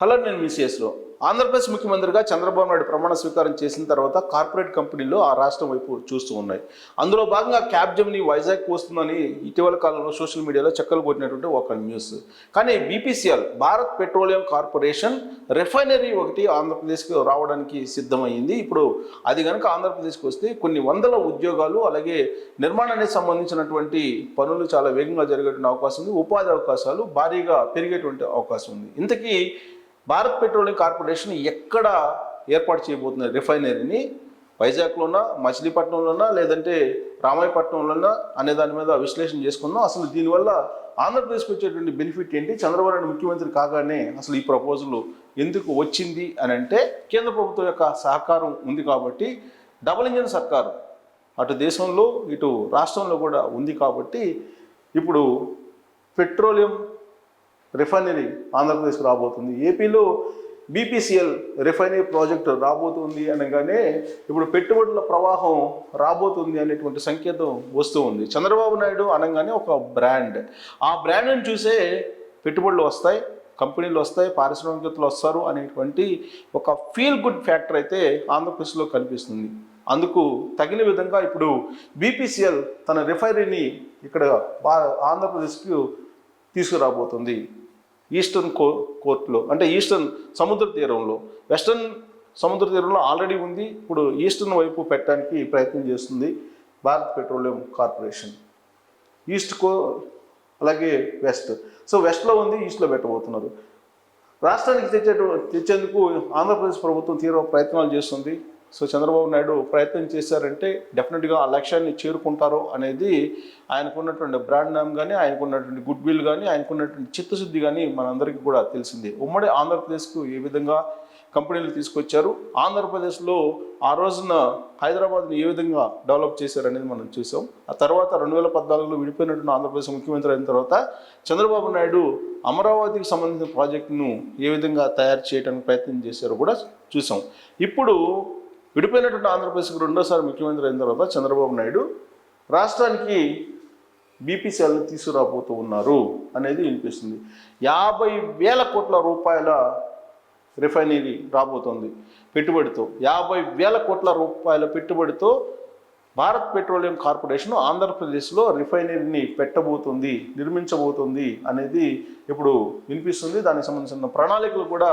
Hello నేను మిసిఎస్లో ఆంధ్రప్రదేశ్ ముఖ్యమంత్రిగా చంద్రబాబు నాయుడు ప్రమాణ స్వీకారం చేసిన తర్వాత కార్పొరేట్ కంపెనీలు ఆ రాష్ట్రం వైపు చూస్తూ ఉన్నాయి. అందులో భాగంగా క్యాబ్ జమ్ని వైజాగ్ వస్తుందని ఇటీవల కాలంలో సోషల్ మీడియాలో చక్కలు కొట్టినటువంటి ఒక న్యూస్. కానీ BPCL Bharat Petroleum Corporation refinery ఒకటి ఆంధ్రప్రదేశ్కి రావడానికి సిద్ధమైంది ఇప్పుడు అది కనుక ఆంధ్రప్రదేశ్కి వస్తే కొన్ని వందల ఉద్యోగాలు అలాగే నిర్మాణానికి సంబంధించినటువంటి పనులు చాలా వేగంగా జరిగేటువంటి అవకాశం ఉంది. ఉపాధి అవకాశాలు భారీగా పెరిగేటువంటి అవకాశం ఉంది. ఇంతకీ భారత్ పెట్రోలియం కార్పొరేషన్ ఎక్కడ ఏర్పాటు చేయబోతుంది రిఫైనరీని వైజాగ్లోనా మచిలీపట్నంలోనా లేదంటే రామాయపట్నంలోనా అనే దాని మీద విశ్లేషణ చేసుకుందాం. అసలు దీనివల్ల ఆంధ్రప్రదేశ్కి వచ్చేటువంటి బెనిఫిట్ ఏంటి? చంద్రబాబు నాయుడు ముఖ్యమంత్రి కాగానే అసలు ఈ ప్రపోజల్ ఎందుకు వచ్చింది అని అంటే కేంద్ర ప్రభుత్వం యొక్క సహకారం ఉంది కాబట్టి డబుల్ ఇంజన్ సర్కారు అటు దేశంలో ఇటు రాష్ట్రంలో కూడా ఉంది కాబట్టి ఇప్పుడు పెట్రోలియం రిఫైనరీ ఆంధ్రప్రదేశ్కి రాబోతుంది. ఏపీలో బీపీసీఎల్ రిఫైనరీ ప్రాజెక్టు రాబోతుంది అనగానే ఇప్పుడు పెట్టుబడుల ప్రవాహం రాబోతుంది అనేటువంటి సంకేతం వస్తూ ఉంది. చంద్రబాబు నాయుడు అనగానే ఒక బ్రాండ్. ఆ బ్రాండ్ని చూసే పెట్టుబడులు వస్తాయి కంపెనీలు వస్తాయి పారిశ్రామికతలు వస్తారు అనేటువంటి ఒక ఫీల్ గుడ్ ఫ్యాక్టర్ అయితే ఆంధ్రప్రదేశ్లో కనిపిస్తుంది. అందుకు తగిన విధంగా ఇప్పుడు బీపీసీఎల్ తన రిఫైనరీని ఇక్కడ బా ఆంధ్రప్రదేశ్కి తీసుకురాబోతుంది. ఈస్టర్న్ కో కోర్టులో అంటే ఈస్టర్న్ సముద్ర తీరంలో వెస్టర్న్ సముద్ర తీరంలో ఆల్రెడీ ఉంది. ఇప్పుడు ఈస్టర్న్ వైపు పెట్టడానికి ప్రయత్నం చేస్తుంది భారత్ పెట్రోలియం కార్పొరేషన్. ఈస్ట్ కో అలాగే వెస్ట్. సో వెస్ట్లో ఉంది ఈస్ట్లో పెట్టబోతున్నారు. రాష్ట్రానికి తెచ్చే తెచ్చేందుకు ఆంధ్రప్రదేశ్ ప్రభుత్వం తీవ్ర ప్రయత్నాలు చేస్తుంది. సో చంద్రబాబు నాయుడు ప్రయత్నం చేశారంటే డెఫినెట్గా ఆ లక్ష్యాన్ని చేరుకుంటారు అనేది ఆయనకున్నటువంటి బ్రాండ్ నేమ్ కానీ ఆయనకున్నటువంటి గుడ్ విల్ కానీ ఆయనకున్నటువంటి చిత్తశుద్ధి కానీ మనందరికీ కూడా తెలిసిందే. ఉమ్మడి ఆంధ్రప్రదేశ్కు ఏ విధంగా కంపెనీలు తీసుకొచ్చారు ఆంధ్రప్రదేశ్లో ఆ రోజున హైదరాబాద్ని ఏ విధంగా డెవలప్ చేశారనేది మనం చూసాం. ఆ తర్వాత రెండు వేల పద్నాలుగులో విడిపోయినటువంటి ఆంధ్రప్రదేశ్ ముఖ్యమంత్రి అయిన తర్వాత చంద్రబాబు నాయుడు అమరావతికి సంబంధించిన ప్రాజెక్టును ఏ విధంగా తయారు చేయడానికి ప్రయత్నం చేశారో కూడా చూసాం. ఇప్పుడు విడిపోయినటువంటి ఆంధ్రప్రదేశ్కి రెండోసారి ముఖ్యమంత్రి అయిన తర్వాత చంద్రబాబు నాయుడు రాష్ట్రానికి బీపీసీఎల్ని తీసుకురాబోతూ ఉన్నారు అనేది వినిపిస్తుంది. యాభై వేల కోట్ల రూపాయల రిఫైనరీ రాబోతోంది పెట్టుబడితో. యాభై వేల కోట్ల రూపాయల పెట్టుబడితో భారత్ పెట్రోలియం కార్పొరేషన్ ఆంధ్రప్రదేశ్లో రిఫైనరీని పెట్టబోతుంది నిర్మించబోతుంది అనేది ఇప్పుడు వినిపిస్తుంది. దానికి సంబంధించిన ప్రణాళికలు కూడా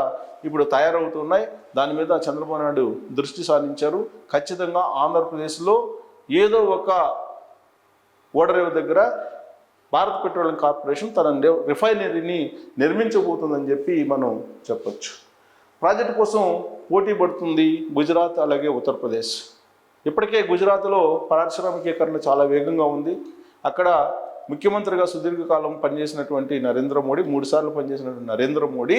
ఇప్పుడు తయారవుతున్నాయి. దాని మీద చంద్రబాబు నాయుడు దృష్టి సారించారు. ఖచ్చితంగా ఆంధ్రప్రదేశ్లో ఏదో ఒక ఓడరేవు దగ్గర భారత్ పెట్రోలియం కార్పొరేషన్ తన రిఫైనరీని నిర్మించబోతుందని చెప్పి మనం చెప్పచ్చు. ప్రాజెక్టు కోసం పోటీ పడుతుంది గుజరాత్ అలాగే ఉత్తరప్రదేశ్. ఇప్పటికే గుజరాత్లో పారిశ్రామికీకరణ చాలా వేగంగా ఉంది. అక్కడ ముఖ్యమంత్రిగా సుదీర్ఘకాలం పనిచేసినటువంటి నరేంద్ర మోడీ మూడుసార్లు పనిచేసినటువంటి నరేంద్ర మోడీ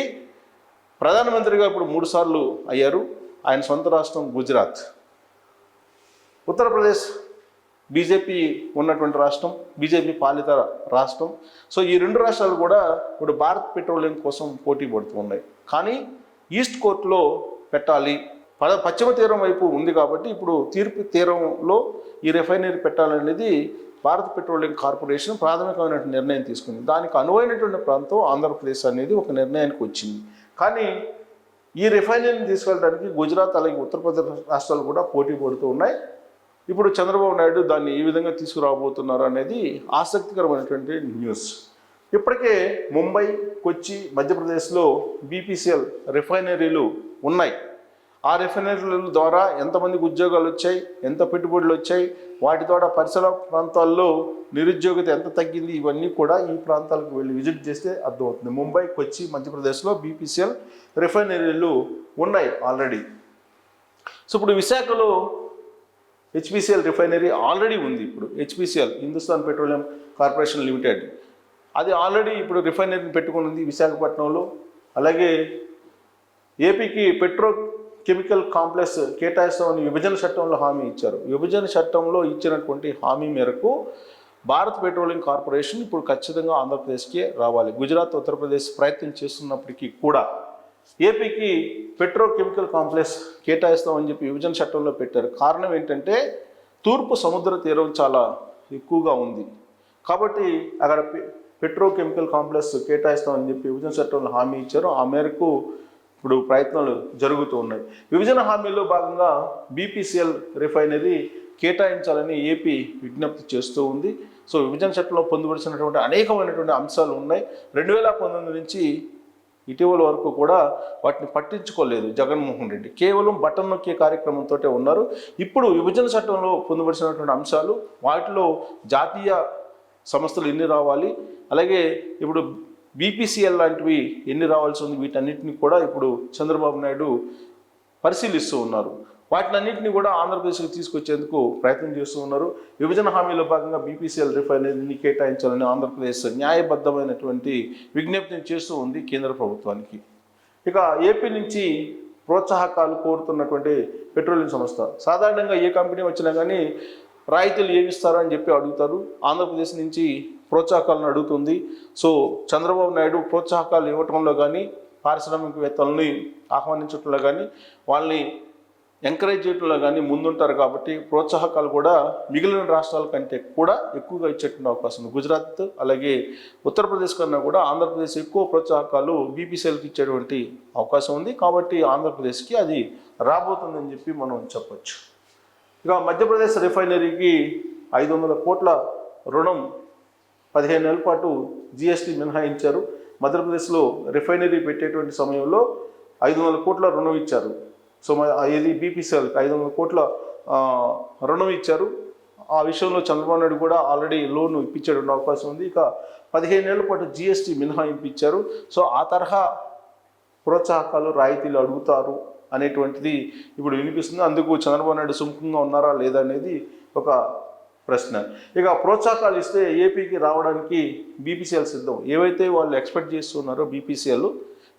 ప్రధానమంత్రిగా ఇప్పుడు మూడుసార్లు అయ్యారు. ఆయన సొంత రాష్ట్రం గుజరాత్. ఉత్తరప్రదేశ్ బీజేపీ ఉన్నటువంటి రాష్ట్రం బీజేపీ పాలిత రాష్ట్రం. సో ఈ రెండు రాష్ట్రాలు కూడా ఇప్పుడు భారత్ పెట్రోలియం కోసం పోటీ పడుతూ ఉన్నాయి కానీ ఈస్ట్ కోర్టులో పెట్టాలి. పద పశ్చిమ తీరం వైపు ఉంది కాబట్టి ఇప్పుడు తీర్పు తీరంలో ఈ రిఫైనరీ పెట్టాలనేది భారత్ పెట్రోలియం కార్పొరేషన్ ప్రాథమికమైనటువంటి నిర్ణయం తీసుకుంది. దానికి అనువైనటువంటి ప్రాంతం ఆంధ్రప్రదేశ్ అనేది ఒక నిర్ణయానికి వచ్చింది. కానీ ఈ రిఫైనరీని తీసుకెళ్ళడానికి గుజరాత్ అలాగే ఉత్తరప్రదేశ్ రాష్ట్రాలు కూడా పోటీ పడుతూ ఉన్నాయి. ఇప్పుడు చంద్రబాబు నాయుడు దాన్ని ఏ విధంగా తీసుకురాబోతున్నారు అనేది ఆసక్తికరమైనటువంటి న్యూస్. ఇప్పటికే ముంబై కొచ్చి మధ్యప్రదేశ్లో బీపీసీఎల్ రిఫైనరీలు ఉన్నాయి. ఆ రిఫైనరీల ద్వారా ఎంతమందికి ఉద్యోగాలు వచ్చాయి ఎంత పెట్టుబడులు వచ్చాయి వాటి ద్వారా పరిసర ప్రాంతాల్లో నిరుద్యోగత ఎంత తగ్గింది ఇవన్నీ కూడా ఈ ప్రాంతాలకు వెళ్ళి విజిట్ చేస్తే అర్థమవుతుంది. ముంబై కొచ్చి మధ్యప్రదేశ్లో బీపీసీఎల్ రిఫైనరీలు ఉన్నాయి ఆల్రెడీ. సో ఇప్పుడు విశాఖలో హెచ్పిసిఎల్ రిఫైనరీ ఆల్రెడీ ఉంది ఇప్పుడు. HPCL Hindustan Petroleum Corporation Limited. అది ఆల్రెడీ ఇప్పుడు రిఫైనరీని పెట్టుకుని ఉంది విశాఖపట్నంలో. అలాగే ఏపీకి పెట్రో కెమికల్ కాంప్లెక్స్ కేటాయిస్తామని విభజన చట్టంలో హామీ ఇచ్చారు. విభజన చట్టంలో ఇచ్చినటువంటి హామీ మేరకు భారత్ పెట్రోలియం కార్పొరేషన్ ఇప్పుడు ఖచ్చితంగా ఆంధ్రప్రదేశ్కి రావాలి. గుజరాత్ ఉత్తరప్రదేశ్ ప్రయత్నం చేస్తున్నప్పటికీ కూడా ఏపీకి పెట్రోకెమికల్ కాంప్లెక్స్ కేటాయిస్తామని చెప్పి విభజన చట్టంలో పెట్టారు. కారణం ఏంటంటే తూర్పు సముద్ర తీరం చాలా ఎక్కువగా ఉంది. కాబట్టి అక్కడ పెట్రోకెమికల్ కాంప్లెక్స్ కేటాయిస్తామని చెప్పి విభజన చట్టంలో హామీ ఇచ్చారు. ఆ మేరకు ఇప్పుడు ప్రయత్నాలు జరుగుతూ ఉన్నాయి. విభజన హామీలో భాగంగా బీపీసీఎల్ రిఫైనరీ కేటాయించాలని ఏపీ విజ్ఞప్తి చేస్తూ ఉంది. సో విభజన చట్టంలో పొందుపరిచినటువంటి అనేకమైనటువంటి అంశాలు ఉన్నాయి. రెండు వేల పంతొమ్మిది నుంచి ఇటీవల వరకు కూడా వాటిని పట్టించుకోలేదు జగన్మోహన్ రెడ్డి. కేవలం బటన్ నొక్కే కార్యక్రమంతో ఉన్నారు. ఇప్పుడు విభజన చట్టంలో పొందుపరిచినటువంటి అంశాలు వాటిలో జాతీయ సంస్థలు ఎన్ని రావాలి అలాగే ఇప్పుడు బీపీసీఎల్ లాంటివి ఎన్ని రావాల్సి ఉంది వీటన్నిటిని కూడా ఇప్పుడు చంద్రబాబు నాయుడు పరిశీలిస్తూ ఉన్నారు. వాటినన్నింటినీ కూడా ఆంధ్రప్రదేశ్కి తీసుకొచ్చేందుకు ప్రయత్నం చేస్తూ ఉన్నారు. విభజన హామీలో భాగంగా బీపీసీఎల్ రిఫైనరీని కేటాయించాలని ఆంధ్రప్రదేశ్ న్యాయబద్ధమైనటువంటి విజ్ఞప్తిని చేస్తూ ఉంది కేంద్ర ప్రభుత్వానికి. ఇక ఏపీ నుంచి ప్రోత్సాహకాలు కోరుతున్నటువంటి పెట్రోలియం సంస్థ. సాధారణంగా ఏ కంపెనీ వచ్చినా కానీ రాయితీలు ఏమి అని చెప్పి అడుగుతారు. ఆంధ్రప్రదేశ్ నుంచి ప్రోత్సాహకాలను అడుగుతుంది. సో చంద్రబాబు నాయుడు ప్రోత్సాహకాలు ఇవ్వటంలో కానీ పారిశ్రామికవేత్తలని ఆహ్వానించడంలో కానీ వాళ్ళని ఎంకరేజ్ చేయడంలో కానీ ముందుంటారు కాబట్టి ప్రోత్సాహకాలు కూడా మిగిలిన రాష్ట్రాల కంటే కూడా ఎక్కువగా ఇచ్చేటువంటి అవకాశం ఉంది. గుజరాత్ అలాగే ఉత్తరప్రదేశ్ కన్నా కూడా ఆంధ్రప్రదేశ్ ఎక్కువ ప్రోత్సాహకాలు బీపీసీఎల్కి ఇచ్చేటువంటి అవకాశం ఉంది. కాబట్టి ఆంధ్రప్రదేశ్కి అది రాబోతుందని చెప్పి మనం చెప్పచ్చు. ఇక మధ్యప్రదేశ్ రిఫైనరీకి ఐదు వందల కోట్ల రుణం పదిహేను నెలల పాటు జిఎస్టీ మినహాయించారు. మధ్యప్రదేశ్లో రిఫైనరీ పెట్టేటువంటి సమయంలో ఐదు వందల కోట్ల రుణం ఇచ్చారు. సో ఇది బీపీసీఎల్కి ఐదు వందల కోట్ల రుణం ఇచ్చారు. ఆ విషయంలో చంద్రబాబు నాయుడు కూడా ఆల్రెడీ లోన్ ఇప్పించేటువంటి అవకాశం ఉంది. ఇక పదిహేను నెలల పాటు జిఎస్టీ మినహాయింపు ఇచ్చారు సో ఆ తరహా ప్రోత్సాహకాలు రాయితీలు అడుగుతారు అనేటువంటిది ఇప్పుడు వినిపిస్తుంది. అందుకు చంద్రబాబు నాయుడు సుముఖంగా ఉన్నారా లేదా అనేది ఒక ప్రశ్న. ఇక ప్రోత్సాహకాలు ఇస్తే ఏపీకి రావడానికి బీపీసీఎల్ సిద్ధం. ఏవైతే వాళ్ళు ఎక్స్పెక్ట్ చేస్తున్నారో బీపీసీఎల్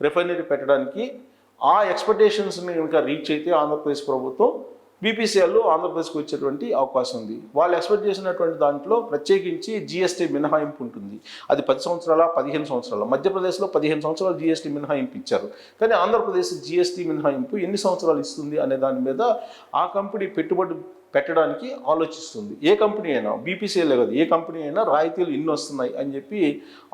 రిఫైనరీ పెట్టడానికి ఆ ఎక్స్పెక్టేషన్స్ని కనుక రీచ్ అయితే ఆంధ్రప్రదేశ్ ప్రభుత్వం బీపీసీఎల్ ఆంధ్రప్రదేశ్కి వచ్చేటువంటి అవకాశం ఉంది. వాళ్ళు ఎక్స్పెక్ట్ చేసినటువంటి దాంట్లో ప్రత్యేకించి జిఎస్టీ మినహాయింపు ఉంటుంది. అది పది సంవత్సరాల పదిహేను సంవత్సరాల? మధ్యప్రదేశ్లో పదిహేను సంవత్సరాలు జిఎస్టీ మినహాయింపు ఇచ్చారు. కానీ ఆంధ్రప్రదేశ్ జిఎస్టీ మినహాయింపు ఎన్ని సంవత్సరాలు ఇస్తుంది అనే దాని మీద ఆ కంపెనీ పెట్టుబడి పెట్టడానికి ఆలోచిస్తుంది. ఏ కంపెనీ అయినా బీపీసీఎల్ కదా ఏ కంపెనీ అయినా రాయితీలు ఇన్ని వస్తున్నాయి అని చెప్పి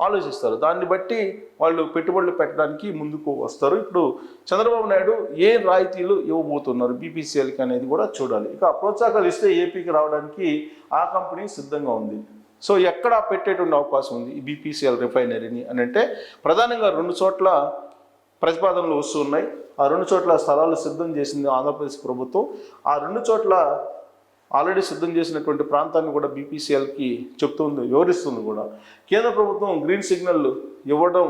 ఆలోచిస్తారు. దాన్ని బట్టి వాళ్ళు పెట్టుబడులు పెట్టడానికి ముందుకు వస్తారు. ఇప్పుడు చంద్రబాబు నాయుడు ఏ రాయితీలు ఇవ్వబోతున్నారు బీపీసీఎల్కి అనేది కూడా చూడాలి. ఇక ప్రోత్సాహకాలు ఇస్తే ఏపీకి రావడానికి ఆ కంపెనీ సిద్ధంగా ఉంది. సో ఎక్కడ పెట్టేటువంటి అవకాశం ఉంది ఈ బీపీసీఎల్ రిఫైనరీని అని అంటే ప్రధానంగా రెండు చోట్ల ప్రతిపాదనలు వస్తున్నాయి ఆ రెండు చోట్ల స్థలాలు సిద్ధం చేసింది ఆంధ్రప్రదేశ్ ప్రభుత్వం. ఆ రెండు చోట్ల ఆల్రెడీ సిద్ధం చేసినటువంటి ప్రాంతాన్ని కూడా బీపీసీఎల్కి చెప్తుంది వివరిస్తుంది కూడా. కేంద్ర ప్రభుత్వం గ్రీన్ సిగ్నల్ ఇవ్వడం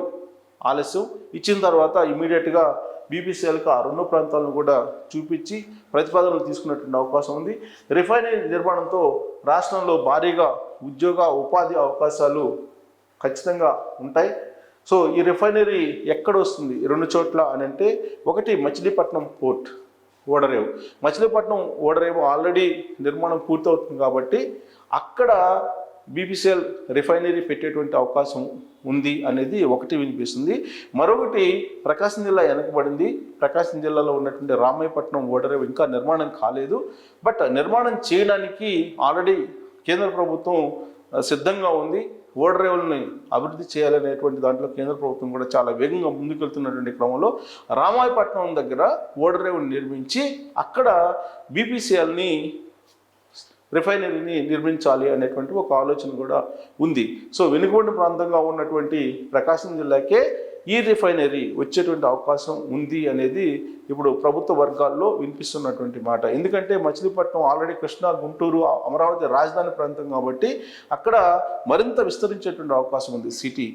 ఆలస్యం. ఇచ్చిన తర్వాత ఇమీడియట్గా బీపీసీఎల్కి ఆ రెండు ప్రాంతాలను కూడా చూపించి ప్రతిపాదనలు తీసుకున్నటువంటి అవకాశం ఉంది. రిఫైనరీ నిర్మాణంతో రాష్ట్రంలో భారీగా ఉద్యోగ ఉపాధి అవకాశాలు ఖచ్చితంగా ఉంటాయి. సో ఈ రిఫైనరీ ఎక్కడ వస్తుంది? రెండు చోట్ల అని అంటే ఒకటి మచిలీపట్నం పోర్ట్. ఓడరేవు. మచిలీపట్నం ఓడరేవు ఆల్రెడీ నిర్మాణం పూర్తవుతుంది కాబట్టి అక్కడ బీపీసీఎల్ రిఫైనరీ పెట్టేటువంటి అవకాశం ఉంది అనేది ఒకటి వినిపిస్తుంది. మరొకటి ప్రకాశం జిల్లా వెనకబడింది. ప్రకాశం జిల్లాలో ఉన్నటువంటి రామాయపట్నం ఓడరేవు ఇంకా నిర్మాణం కాలేదు. బట్ నిర్మాణం చేయడానికి ఆల్రెడీ కేంద్ర ప్రభుత్వం సిద్ధంగా ఉంది. ఓడరేవుల్ని అభివృద్ధి చేయాలనేటువంటి దాంట్లో కేంద్ర ప్రభుత్వం కూడా చాలా వేగంగా ముందుకెళ్తున్నటువంటి క్రమంలో రామాయపట్నం దగ్గర ఓడరేవుని నిర్మించి అక్కడ బీపీసీఎల్ని రిఫైనరీని నిర్మించాలి అనేటువంటి ఒక ఆలోచన కూడా ఉంది. సో వెనుకబడిన ప్రాంతంగా ఉన్నటువంటి ప్రకాశం జిల్లాకే ఈ రిఫైనరీ వచ్చేటువంటి అవకాశం ఉంది అనేది ఇప్పుడు ప్రభుత్వ వర్గాల్లో వినిపిస్తున్నటువంటి మాట. ఎందుకంటే మచిలీపట్నం ఆల్రెడీ కృష్ణా గుంటూరు అమరావతి రాజధాని ప్రాంతం కాబట్టి అక్కడ మరింత విస్తరించేటువంటి అవకాశం ఉంది సిటీ.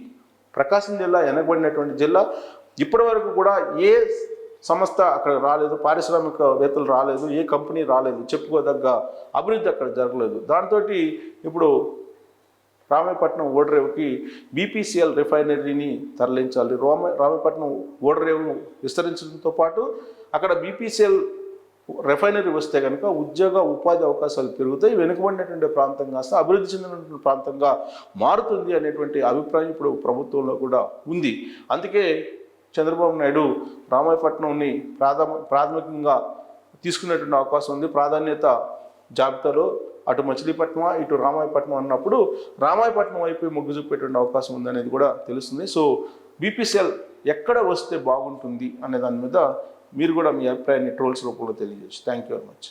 ప్రకాశం జిల్లా వెనకబడినటువంటి జిల్లా. ఇప్పటి వరకు కూడా ఏ సంస్థ అక్కడ రాలేదు పారిశ్రామికవేత్తలు రాలేదు ఏ కంపెనీ రాలేదు చెప్పుకోదగ్గ అభివృద్ధి అక్కడ జరగలేదు. దాంతో ఇప్పుడు రామాయపట్నం ఓడరేవుకి బీపీసీఎల్ రిఫైనరీని తరలించాలి. రామ రామాయపట్నం ఓడరేవును విస్తరించడంతో పాటు అక్కడ బీపీసీఎల్ రిఫైనరీ వస్తే కనుక ఉద్యోగ ఉపాధి అవకాశాలు పెరుగుతాయి. వెనుకబడినటువంటి ప్రాంతం కాస్త అభివృద్ధి చెందినటువంటి ప్రాంతంగా మారుతుంది అనేటువంటి అభిప్రాయం ఇప్పుడు ప్రభుత్వంలో కూడా ఉంది. అందుకే చంద్రబాబు నాయుడు రామాయపట్నంని ప్రాథమ ప్రాథమికంగా తీసుకునేటువంటి అవకాశం ఉంది. ప్రాధాన్యత జాబితాలో అటు మచిలీపట్నం ఇటు రామాయపట్నం అన్నప్పుడు రామాయపట్నం వైపు మొగ్గు చూపేటువంటి అవకాశం ఉందనేది కూడా తెలుస్తుంది. సో బీపీసీఎల్ ఎక్కడ వస్తే బాగుంటుంది అనే దాని మీద మీరు కూడా మీ అభిప్రాయాన్ని ట్రోల్స్ రూపంలో తెలియజేయచ్చు. Thank you very much